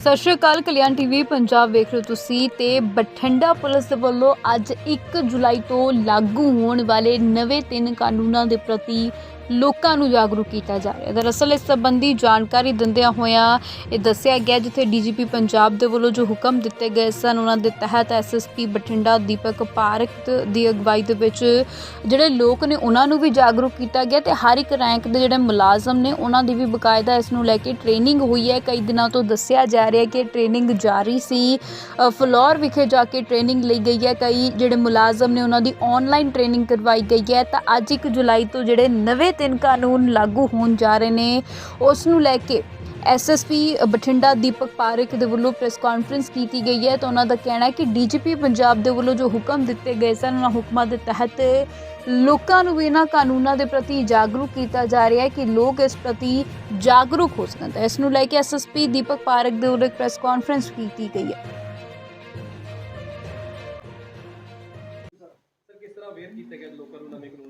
ਸਤਿ ਸ਼੍ਰੀ ਅਕਾਲ, ਕਲਿਆਣ ਟੀਵੀ ਪੰਜਾਬ ਵੇਖ ਰਹੇ ਹੋ ਤੁਸੀਂ ਤੇ ਬਠਿੰਡਾ ਪੁਲਿਸ ਦੇ ਵੱਲੋਂ ਅੱਜ 1 ਜੁਲਾਈ ਤੋਂ ਲਾਗੂ ਹੋਣ ਵਾਲੇ ਨਵੇਂ ਤਿੰਨ ਕਾਨੂੰਨਾਂ ਦੇ ਪ੍ਰਤੀ ਲੋਕਾਂ ਨੂੰ ਜਾਗਰੂਕ ਕੀਤਾ ਜਾ ਰਿਹਾ ਹੈ। ਦਰਅਸਲ ਇਸ ਸੰਬੰਧੀ ਜਾਣਕਾਰੀ ਦਿੰਦਿਆਂ ਹੋਇਆਂ ਇਹ ਦੱਸਿਆ ਗਿਆ ਜਿੱਥੇ ਡੀਜੀਪੀ ਪੰਜਾਬ ਦੇ ਵੱਲੋਂ ਜੋ ਹੁਕਮ ਦਿੱਤੇ ਗਏ ਸਨ ਉਹਨਾਂ ਦੇ ਤਹਿਤ ਐਸਐਸਪੀ ਬਠਿੰਡਾ ਦੀਪਕ ਪਾਰਕ ਦੀ ਅਗਵਾਈ ਦੇ ਵਿੱਚ ਜਿਹੜੇ ਲੋਕ ਨੇ ਉਹਨਾਂ ਨੂੰ ਵੀ ਜਾਗਰੂਕ ਕੀਤਾ ਗਿਆ ਤੇ ਹਰ ਇੱਕ ਰੈਂਕ ਦੇ ਜਿਹੜੇ ਮੁਲਾਜ਼ਮ ਨੇ ਉਹਨਾਂ ਦੀ ਵੀ ਬਕਾਇਦਾ ਇਸ ਨੂੰ ਲੈ ਕੇ ਟ੍ਰੇਨਿੰਗ ਹੋਈ ਹੈ। ਕਈ ਦਿਨਾਂ ਤੋਂ ਦੱਸਿਆ ਜਾ ਰਿਹਾ ਕਿ ਟ੍ਰੇਨਿੰਗ ਜਾਰੀ ਸੀ। ਅ, ਫਲੋਰ ਵਿਖੇ ਜਾ ਕੇ ਟ੍ਰੇਨਿੰਗ ਲਈ ਗਈ ਹੈ। ਕਈ ਜਿਹੜੇ ਮੁਲਾਜ਼ਮ ਨੇ ਉਹਨਾਂ ਦੀ ਆਨਲਾਈਨ ਟ੍ਰੇਨਿੰਗ ਕਰਵਾਈ ਗਈ ਹੈ। ਤਾਂ ਅੱਜ 1 ਜੁਲਾਈ ਤੋਂ ਜਿਹੜੇ ਨਵੇਂ ਤਿੰਨ ਕਾਨੂੰਨ ਲਾਗੂ ਹੋਣ ਜਾ ਰਹੇ ਨੇ। ਉਸ ਨੂੰ ਲੈ ਕੇ ਐਸਐਸਪੀ ਬਠਿੰਡਾ ਦੀਪਕ ਪਾਰਕ ਦੇ ਵੱਲੋਂ ਪ੍ਰੈਸ ਕਾਨਫਰੰਸ ਕੀਤੀ ਗਈ ਹੈ। ਤਾਂ ਉਹਨਾਂ ਦਾ ਕਹਿਣਾ ਹੈ ਕਿ ਡੀਜੀਪੀ ਪੰਜਾਬ ਦੇ ਵੱਲੋਂ ਜੋ ਹੁਕਮ ਦਿੱਤੇ ਗਏ ਸਨ, ਉਹਨਾਂ ਹੁਕਮਾਂ ਦੇ ਤਹਿਤ ਲੋਕਾਂ ਨੂੰ ਵੀ ਇਹਨਾਂ ਕਾਨੂੰਨਾਂ ਦੇ ਪ੍ਰਤੀ ਜਾਗਰੂਕ ਕੀਤਾ ਜਾ ਰਿਹਾ ਹੈ ਕਿ ਲੋਕ ਇਸ ਪ੍ਰਤੀ ਜਾਗਰੂਕ ਹੋ ਸਕਣ। ਤਾਂ ਇਸ ਨੂੰ ਲੈ ਕੇ ਐਸਐਸਪੀ ਦੀਪਕ ਪਾਰਕ ਦੇ ਵੱਲੋਂ ਇੱਕ ਪ੍ਰੈਸ ਕਾਨਫਰੰਸ ਕੀਤੀ ਗਈ ਹੈ। ਸਰ ਕਿਸ ਤਰ੍ਹਾਂ ਅਵੇਅਰ ਕੀਤਾ ਗਿਆ ਲੋਕਾਂ ਨੂੰ ਨਵੇਂ ਕਾਨੂੰਨ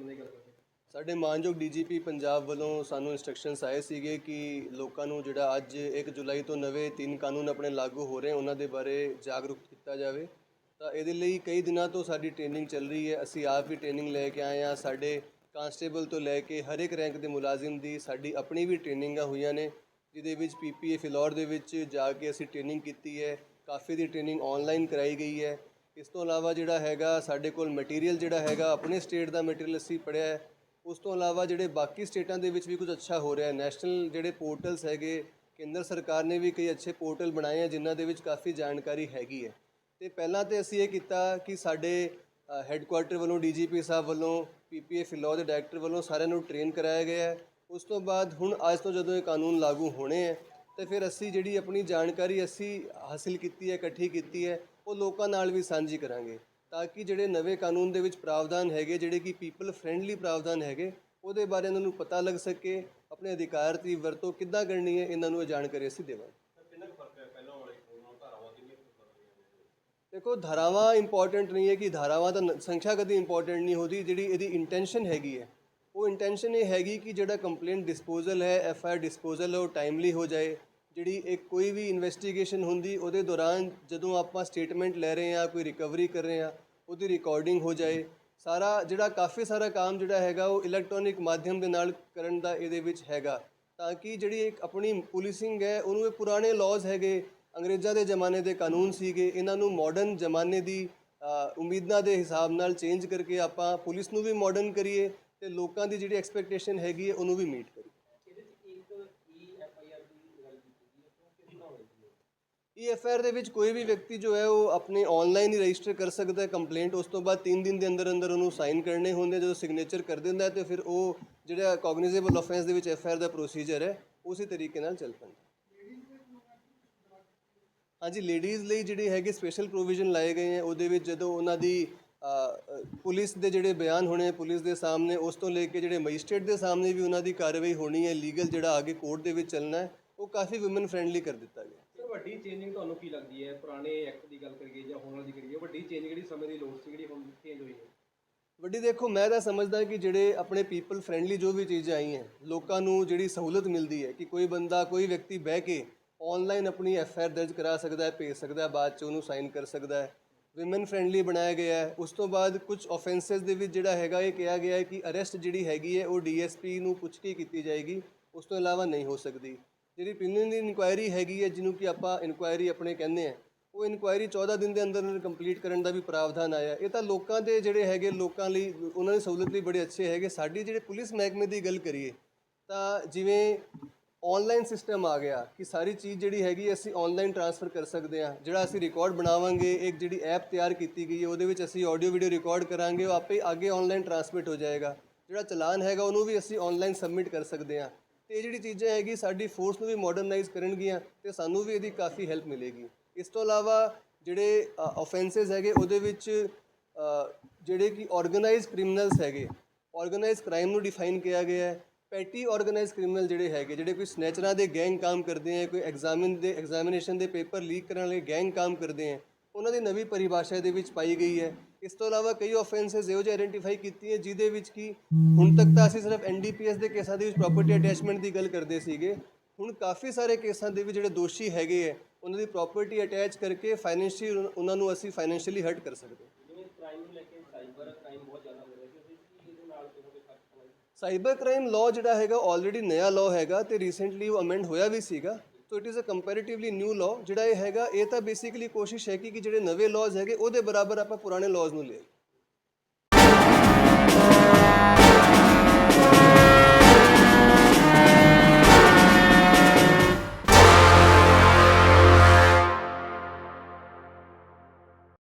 ਸਾਡੇ ਮਾਨਯੋਗ ਡੀਜੀਪੀ ਪੰਜਾਬ ਵੱਲੋਂ ਸਾਨੂੰ ਇਨਸਟਰਕਸ਼ਨਸ ਆਏ ਸੀਗੇ ਕਿ ਲੋਕਾਂ ਨੂੰ ਜਿਹੜਾ ਅੱਜ 1 ਜੁਲਾਈ ਤੋਂ ਨਵੇਂ ਤਿੰਨ ਕਾਨੂੰਨ ਆਪਣੇ ਲਾਗੂ ਹੋ ਰਹੇ ਉਹਨਾਂ ਦੇ ਬਾਰੇ ਜਾਗਰੂਕ ਕੀਤਾ ਜਾਵੇ। ਤਾਂ ਇਹਦੇ ਲਈ ਕਈ ਦਿਨਾਂ ਤੋਂ ਸਾਡੀ ਟ੍ਰੇਨਿੰਗ ਚੱਲ ਰਹੀ ਹੈ। ਅਸੀਂ ਆਪ ਵੀ ਟ੍ਰੇਨਿੰਗ ਲੈ ਕੇ ਆਏ ਹਾਂ। ਸਾਡੇ ਕਾਂਸਟੇਬਲ ਤੋਂ ਲੈ ਕੇ ਹਰ ਇੱਕ ਰੈਂਕ ਦੇ ਮੁਲਾਜ਼ਮ ਦੀ ਸਾਡੀ ਆਪਣੀ ਵੀ ਟ੍ਰੇਨਿੰਗਾਂ ਹੋਈਆਂ ਨੇ, ਜਿਹਦੇ ਵਿੱਚ ਪੀਪੀਏ ਫਿਲੌਰ ਦੇ ਵਿੱਚ ਜਾ ਕੇ ਅਸੀਂ ਟ੍ਰੇਨਿੰਗ ਕੀਤੀ ਹੈ। ਕਾਫੀ ਦੀ ਟ੍ਰੇਨਿੰਗ ਆਨਲਾਈਨ ਕਰਾਈ ਗਈ ਹੈ। ਇਸ ਤੋਂ ਇਲਾਵਾ ਜਿਹੜਾ ਹੈਗਾ, ਸਾਡੇ ਕੋਲ ਮਟੀਰੀਅਲ ਜਿਹੜਾ ਹੈਗਾ, ਆਪਣੇ ਸਟੇਟ ਦਾ ਮਟੀਰੀਅਲ ਅਸੀਂ ਪੜਿਆ ਹੈ। ਉਸ ਤੋਂ ਇਲਾਵਾ ਜਿਹੜੇ ਬਾਕੀ ਸਟੇਟਾਂ ਦੇ ਵਿੱਚ ਵੀ ਕੁਝ ਅੱਛਾ ਹੋ ਰਿਹਾ ਹੈ, ਨੈਸ਼ਨਲ ਜਿਹੜੇ ਪੋਰਟਲਸ ਹੈਗੇ, ਕੇਂਦਰ ਸਰਕਾਰ ਨੇ ਵੀ ਕਈ ਅੱਛੇ ਪੋਰਟਲ ਬਣਾਏ ਆ ਜਿਨ੍ਹਾਂ ਦੇ ਵਿੱਚ ਕਾਫੀ ਜਾਣਕਾਰੀ ਹੈਗੀ ਹੈ। ਤੇ ਪਹਿਲਾਂ ਤੇ ਅਸੀਂ ਇਹ ਕੀਤਾ ਕਿ ਸਾਡੇ ਹੈੱਡਕੁਆਰਟਰ ਵੱਲੋਂ ਡੀਜੀਪੀ ਸਾਹਿਬ ਵੱਲੋਂ ਪੀਪੀਏ ਫਿਲੌਰ ਦੇ ਡਾਇਰੈਕਟਰ ਵੱਲੋਂ ਸਾਰਿਆਂ ਨੂੰ ਟ੍ਰੇਨ ਕਰਾਇਆ ਗਿਆ ਹੈ। ਉਸ ਤੋਂ ਬਾਅਦ ਹੁਣ ਅੱਜ ਤੋਂ ਜਦੋਂ ਇਹ ਕਾਨੂੰਨ ਲਾਗੂ ਹੋਣੇ ਹੈ, ਤੇ ਫਿਰ ਅਸੀਂ ਜਿਹੜੀ ਆਪਣੀ ਜਾਣਕਾਰੀ ਅਸੀਂ ਹਾਸਿਲ ਕੀਤੀ ਹੈ, ਇਕੱਠੀ ਕੀਤੀ ਹੈ, ਉਹ ਲੋਕਾਂ ਨਾਲ ਵੀ ਸਾਂਝੀ ਕਰਾਂਗੇ। ਤਾਂ ਕਿ ਜਿਹੜੇ ਨਵੇਂ ਕਾਨੂੰਨ ਦੇ ਵਿੱਚ ਪ੍ਰਾਵਧਾਨ ਹੈਗੇ ਜਿਹੜੇ ਕਿ ਪੀਪਲ ਫ੍ਰੈਂਡਲੀ ਪ੍ਰਾਵਧਾਨ ਹੈਗੇ ਉਹਦੇ ਬਾਰੇ ਇਹਨਾਂ ਨੂੰ ਪਤਾ ਲੱਗ ਸਕੇ ਆਪਣੇ ਅਧਿਕਾਰ ਦੀ ਵਰਤੋਂ ਕਿੱਦਾਂ ਕਰਨੀ ਹੈ ਇਹਨਾਂ ਨੂੰ ਇਹ ਜਾਣਕਾਰੀ ਅਸੀਂ ਦੇਵਾਂਗੇ। ਦੇਖੋ ਧਾਰਾਵਾਂ ਇੰਪੋਰਟੈਂਟ ਨਹੀਂ ਹੈ ਕਿ ਧਾਰਾਵਾਂ ਤਾਂ ਨ- ਸੰਖਿਆ ਕਦੀ ਇੰਪੋਰਟੈਂਟ ਨਹੀਂ ਹੁੰਦੀ ਜਿਹੜੀ ਇਹਦੀ ਇੰਟੈਂਸ਼ਨ ਹੈਗੀ ਹੈ। ਉਹ ਇੰਟੈਂਸ਼ਨ ਇਹ ਹੈਗੀ ਕਿ ਜਿਹੜਾ ਕੰਪਲੇਂਟ ਡਿਸਪੋਜ਼ਲ ਹੈ ਐਫ ਆਈ ਆਰ ਡਿਸਪੋਜ਼ਲ ਹੈ ਉਹ ਟਾਈਮਲੀ ਹੋ ਜਾਏ। ਜਿਹੜੀ ਇੱਕ ਕੋਈ ਵੀ ਇਨਵੈਸਟੀਗੇਸ਼ਨ ਹੁੰਦੀ ਉਹਦੇ ਦੌਰਾਨ ਜਦੋਂ ਆਪਾਂ ਸਟੇਟਮੈਂਟ ਲੈ ਰਹੇ ਹਾਂ ਕੋਈ ਰਿਕਵਰੀ ਕਰ ਰਹੇ ਹਾਂ ਉਹਦੀ ਰਿਕਾਰਡਿੰਗ ਹੋ ਜਾਏ। ਸਾਰਾ ਜਿਹੜਾ ਕਾਫੀ ਸਾਰਾ ਕੰਮ ਜਿਹੜਾ ਹੈਗਾ, ਉਹ ਇਲੈਕਟ੍ਰੋਨਿਕ ਮਾਧਿਅਮ ਦੇ ਨਾਲ ਕਰਨ ਦਾ ਇਹਦੇ ਵਿੱਚ ਹੈਗਾ। ਤਾਂ ਕਿ ਜਿਹੜੀ ਇੱਕ ਆਪਣੀ ਪੁਲਿਸਿੰਗ ਹੈ, ਉਹਨੂੰ ਇਹ ਪੁਰਾਣੇ ਲਾਜ਼ ਹੈਗੇ, ਅੰਗਰੇਜ਼ਾਂ ਦੇ ਜ਼ਮਾਨੇ ਦੇ ਕਾਨੂੰਨ ਸੀਗੇ, ਇਹਨਾਂ ਨੂੰ ਮਾਡਰਨ ਜ਼ਮਾਨੇ ਦੀ ਉਮੀਦਾਂ ਦੇ ਹਿਸਾਬ ਨਾਲ ਚੇਂਜ ਕਰਕੇ ਆਪਾਂ ਪੁਲਿਸ ਨੂੰ ਵੀ ਮਾਡਰਨ ਕਰੀਏ ਤੇ ਲੋਕਾਂ ਦੀ ਜਿਹੜੀ ਐਕਸਪੈਕਟੇਸ਼ਨ ਹੈਗੀ ਹੈ, ਉਹਨੂੰ ਵੀ ਮੀਟ ਕਰੀਏ ਈ ਐਫ ਆਰ ਦੇ ਵਿੱਚ ਕੋਈ ਵੀ ਵਿਅਕਤੀ ਜੋ ਹੈ ਉਹ ਆਪਣੇ ਆਨਲਾਈਨ ਹੀ ਰਜਿਸਟਰ ਕਰ ਸਕਦਾ ਹੈ ਕੰਪਲੇਂਟ ਉਸ ਤੋਂ ਬਾਅਦ 3 ਦਿਨ ਦੇ ਅੰਦਰ ਅੰਦਰ ਉਹਨੂੰ ਸਾਈਨ ਕਰਨੇ ਹੁੰਦੇ ਜਦੋਂ ਸਿਗਨੇਚਰ ਕਰ ਦਿੰਦਾ ਹੈ ਤੇ ਫਿਰ ਉਹ ਜਿਹੜਾ ਕੋਗਨੀਜ਼ੇਬਲ ਆਫੈਂਸ ਦੇ ਵਿੱਚ ਐਫ ਆਰ ਦਾ ਪ੍ਰੋਸੀਜਰ ਹੈ, ਉਸੇ ਤਰੀਕੇ ਨਾਲ ਚੱਲ ਪੈਂਦਾ ਹਾਂਜੀ ਲੇਡੀਜ਼ ਲਈ ਜਿਹੜੇ ਹੈਗੇ ਸਪੈਸ਼ਲ ਪ੍ਰੋਵੀਜ਼ਨ ਲਾਏ ਗਏ ਹੈ, ਉਹਦੇ ਵਿੱਚ ਜਦੋਂ ਉਹਨਾਂ ਦੀ ਪੁਲਿਸ ਦੇ ਜਿਹੜੇ ਬਿਆਨ ਹੋਣੇ ਪੁਲਿਸ ਦੇ ਸਾਹਮਣੇ, ਉਸ ਤੋਂ ਲੈ ਕੇ ਜਿਹੜੇ ਮੈਜਿਸਟ੍ਰੇਟ ਦੇ ਸਾਹਮਣੇ ਵੀ ਉਹਨਾਂ ਦੀ ਕਾਰਵਾਈ ਹੋਣੀ ਹੈ ਲੀਗਲ ਜਿਹੜਾ ਅੱਗੇ ਕੋਰਟ ਦੇ ਵਿੱਚ ਚੱਲਣਾ ਹੈ, ਉਹ ਕਾਫੀ ਔਮਨ ਫ੍ਰੈਂਡਲੀ ਕਰ ਦਿੱਤਾ ਗਿਆ ਵੱਡੀ ਚੇਂਜਿੰਗ ਤੁਹਾਨੂੰ ਕੀ ਲੱਗਦੀ ਹੈ? ਪੁਰਾਣੇ ਐਕਟ ਦੀ ਗੱਲ ਕਰੀਏ ਜਾਂ ਹੁਣ ਵਾਲੀ ਦੀ ਕਰੀਏ, ਵੱਡੀ ਚੇਂਜ ਜਿਹੜੀ ਸਮੇਂ ਦੀ ਲੋੜ ਸੀ, ਜਿਹੜੀ ਹੁਣ ਚੇਂਜ ਹੋਈ ਹੈ? ਵੱਡੀ ਦੇਖੋ, ਮੈਂ ਤਾਂ ਸਮਝਦਾ ਕਿ ਜਿਹੜੇ ਆਪਣੇ ਪੀਪਲ ਫ੍ਰੈਂਡਲੀ ਜੋ ਵੀ ਚੀਜ਼ਾਂ ਆਈਆਂ, ਲੋਕਾਂ ਨੂੰ ਜਿਹੜੀ ਸਹੂਲਤ ਮਿਲਦੀ ਹੈ ਕਿ ਕੋਈ ਬੰਦਾ, ਕੋਈ ਵਿਅਕਤੀ ਬਹਿ ਕੇ ਆਨਲਾਈਨ ਆਪਣੀ ਐਫ ਆਰ ਦਰਜ ਕਰਾ ਸਕਦਾ ਹੈ, ਭੇਜ ਸਕਦਾ ਹੈ, ਬਾਅਦ ਚ ਉਹਨੂੰ ਸਾਈਨ ਕਰ ਸਕਦਾ ਹੈ। ਵਿਮਨ ਫ੍ਰੈਂਡਲੀ ਬਣਾਇਆ ਗਿਆ ਹੈ। ਉਸ ਤੋਂ ਬਾਅਦ ਕੁਝ ਆਫੈਂਸਸ ਦੇ ਵਿੱਚ ਜਿਹੜਾ ਹੈਗਾ, ਇਹ ਕਿਹਾ ਗਿਆ ਹੈ ਕਿ ਅਰੈਸਟ ਜਿਹੜੀ ਹੈਗੀ ਹੈ, ਉਹ ਡੀਐਸਪੀ ਨੂੰ ਪੁੱਛ ਕੇ ਕੀਤੀ ਜਾਏਗੀ। ਉਸ ਤੋਂ ਇਲਾਵਾ ਨਹੀਂ ਹੋ ਸਕਦੀ। ਜਿਹੜੀ ਪਿੰਨ ਦੀ ਇਨਕੁਆਇਰੀ ਹੈਗੀ ਹੈ, ਜਿਹਨੂੰ ਕਿ ਆਪਾਂ ਇਨਕੁਆਇਰੀ ਆਪਣੇ ਕਹਿੰਦੇ ਆ ਉਹ ਇਨਕੁਆਇਰੀ 14 ਦਿਨ ਦੇ ਅੰਦਰ ਅੰਦਰ ਕੰਪਲੀਟ ਕਰਨ ਦਾ ਵੀ ਪ੍ਰਾਵਧਾਨ ਆਇਆ। ਇਹ ਤਾਂ ਲੋਕਾਂ ਦੇ ਜਿਹੜੇ ਹੈਗੇ, ਲੋਕਾਂ ਲਈ, ਉਹਨਾਂ ਦੀ ਸਹੂਲਤ ਲਈ ਬੜੇ ਅੱਛੇ ਹੈਗੇ। ਸਾਡੀ ਜਿਹੜੇ ਪੁਲਿਸ ਮਹਿਕਮੇ ਦੀ ਗੱਲ ਕਰੀਏ, ਤਾਂ ਜਿਵੇਂ ਆਨਲਾਈਨ ਸਿਸਟਮ ਆ ਗਿਆ ਕਿ ਸਾਰੀ ਚੀਜ਼ ਜਿਹੜੀ ਹੈਗੀ ਅਸੀਂ ਆਨਲਾਈਨ ਟ੍ਰਾਂਸਫਰ ਕਰ ਸਕਦੇ ਹਾਂ। ਜਿਹੜਾ ਅਸੀਂ ਰਿਕਾਰਡ ਬਣਾਵਾਂਗੇ, ਇੱਕ ਜਿਹੜੀ ਐਪ ਤਿਆਰ ਕੀਤੀ ਗਈ ਹੈ, ਉਹਦੇ ਵਿੱਚ ਅਸੀਂ ਆਡੀਓ ਵੀਡੀਓ ਰਿਕਾਰਡ ਕਰਾਂਗੇ, ਉਹ ਆਪੇ ਅੱਗੇ ਆਨਲਾਈਨ ਟ੍ਰਾਂਸਮਿਟ ਹੋ ਜਾਏਗਾ। ਜਿਹੜਾ ਚਲਾਨ ਹੈਗਾ, ਉਹਨੂੰ ਵੀ ਅਸੀਂ ਆਨਲਾਈਨ ਸਬਮਿਟ ਕਰ ਸਕਦੇ ਹਾਂ। ਤੇ ਇਹ ਜਿਹੜੀ ਚੀਜ਼ਾਂ ਹੈਗੀ ਸਾਡੀ ਫੋਰਸ ਨੂੰ ਵੀ ਮਾਡਰਨਾਈਜ਼ ਕਰਨਗੀਆਂ ਤੇ ਸਾਨੂੰ ਵੀ ਇਹਦੀ ਕਾਫੀ ਹੈਲਪ ਮਿਲੇਗੀ। ਇਸ ਤੋਂ ਇਲਾਵਾ ਜਿਹੜੇ ਆਫੈਂਸਸ ਹੈਗੇ, ਉਹਦੇ ਵਿੱਚ ਜਿਹੜੇ ਕਿ ਆਰਗੇਨਾਈਜ਼ ਕ੍ਰਿਮੀਨਲਸ ਹੈਗੇ ਆਰਗੇਨਾਈਜ਼ ਕ੍ਰਾਈਮ ਨੂੰ ਡਿਫਾਈਨ ਕੀਤਾ ਗਿਆ ਹੈ। ਪੈਟੀ ਆਰਗੇਨਾਈਜ਼ ਕ੍ਰਿਮੀਨਲ ਜਿਹੜੇ ਹੈਗੇ, ਜਿਹੜੇ ਕੋਈ ਸਨੈਚਰਾਂ ਦੇ ਗੈਂਗ ਕੰਮ ਕਰਦੇ ਹੈ, ਕੋਈ ਐਗਜ਼ਾਮਿਨ ਦੇ ਐਗਜ਼ਾਮੀਨੇਸ਼ਨ ਦੇ ਪੇਪਰ ਲੀਕ ਕਰਨ ਵਾਲੇ ਗੈਂਗ ਕੰਮ ਕਰਦੇ ਹੈ, ਉਹਨਾਂ ਦੀ ਨਵੀਂ ਪਰਿਭਾਸ਼ਾ ਦੇ ਵਿੱਚ ਪਾਈ ਗਈ ਹੈ। ਇਸ ਤੋਂ ਇਲਾਵਾ ਕਈ ਆਫੈਂਸਸ ਇਹੋ ਜਿਹੇ ਆਇਡੈਂਟੀਫਾਈ ਕੀਤੀ ਹੈ ਜਿਹਦੇ ਵਿੱਚ ਕੀ ਹੁਣ ਤੱਕ ਤਾਂ ਅਸੀਂ ਸਿਰਫ ਐਨਡੀਪੀਐਸ ਦੇ ਕੇਸਾਂ ਦੇ ਵਿੱਚ ਪ੍ਰਾਪਰਟੀ ਅਟੈਚਮੈਂਟ ਦੀ ਗੱਲ ਕਰਦੇ ਸੀਗੇ। ਹੁਣ ਕਾਫੀ ਸਾਰੇ ਕੇਸਾਂ ਦੇ ਵਿੱਚ ਜਿਹੜੇ ਦੋਸ਼ੀ ਹੈਗੇ ਹੈ ਉਹਨਾਂ ਦੀ ਪ੍ਰਾਪਰਟੀ ਅਟੈਚ ਕਰਕੇ ਫਾਈਨੈਂਸ਼ੀਅਲੀ ਉਹਨਾਂ ਨੂੰ ਅਸੀਂ ਫਾਈਨੈਂਸ਼ੀਅਲੀ ਹਰਟ ਕਰ ਸਕਦੇ ਹਾਂ। ਜਿਵੇਂ ਕ੍ਰਾਈਮ ਨੂੰ ਲੈ ਕੇ ਸਾਈਬਰ ਕ੍ਰਾਈਮ ਬਹੁਤ ਜ਼ਿਆਦਾ ਹੋ ਰਿਹਾ ਸੀ ਅਸੀਂ ਕੀ ਇਹਦੇ ਨਾਲ ਕਿਵੇਂ ਕੋਈ ਫ਼ਰਕ ਪਾਉਣਾ ਸਾਈਬਰ ਕ੍ਰਾਈਮ ਲਾਅ ਜਿਹੜਾ ਹੈਗਾ ਆਲਰੇਡੀ ਨਇਆ ਲਾਅ ਹੈਗਾ ਤੇ ਰੀਸੈਂਟਲੀ ਉਹ ਅਮੈਂਡ ਹੋਇਆ ਵੀ ਸੀਗਾ। So it is a comparatively new law ਜਿਹੜਾ ਇਹ ਹੈਗਾ, ਇਹ ਤਾਂ ਬੇਸਿਕਲੀ ਕੋਸ਼ਿਸ਼ ਹੈ ਕਿ ਜਿਹੜੇ ਨਵੇਂ ਲਾਅਜ਼ ਹੈਗੇ, ਉਹਦੇ ਬਰਾਬਰ ਆਪਾਂ ਪੁਰਾਣੇ ਲਾਅਜ਼ ਨੂੰ ਲਿਆਈਏ